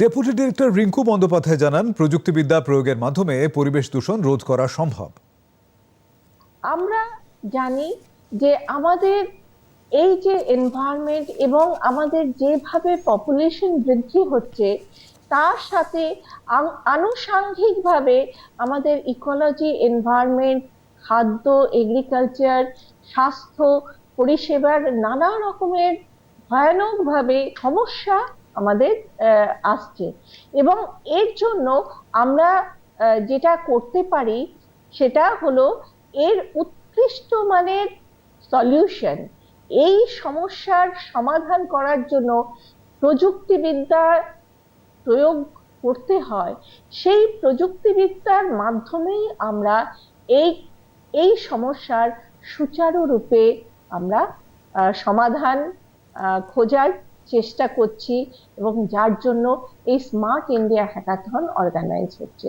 Deputy director Rinku Bandyopadhyay জানান, প্রযুক্তিবিদ্যা প্রয়োগের মাধ্যমে পরিবেশ দূষণ রোধ করা সম্ভব। আমরা জানি যে আমাদের এই যে এনভায়রনমেন্ট এবং আমাদের যেভাবে পপুলেশন বৃদ্ধি হচ্ছে, তার সাথে আনুষাঙ্গিকভাবে আমাদের ইকোলজি এনভায়রনমেন্ট খাদ্য এগ্রিকালচার স্বাস্থ্য, পরিষেবার নানা রকমের ভয়ানকভাবে সমস্যা আমাদের আসছে। এবং এর জন্য আমরা যেটা করতে পারি সেটা হলো এর উৎকৃষ্ট মানের সলিউশন এই সমস্যার সমাধান করার জন্য প্রযুক্তিবিদ্যা প্রয়োগ করতে হয়। সেই প্রযুক্তিবিদ্যার মাধ্যমেই আমরা এই এই সমস্যার সুচারুরূপে আমরা সমাধান খোঁজার চেষ্টা করছি এবং যার জন্য এই স্মার্ট ইন্ডিয়া হ্যাকাথন অর্গানাইজ হচ্ছে।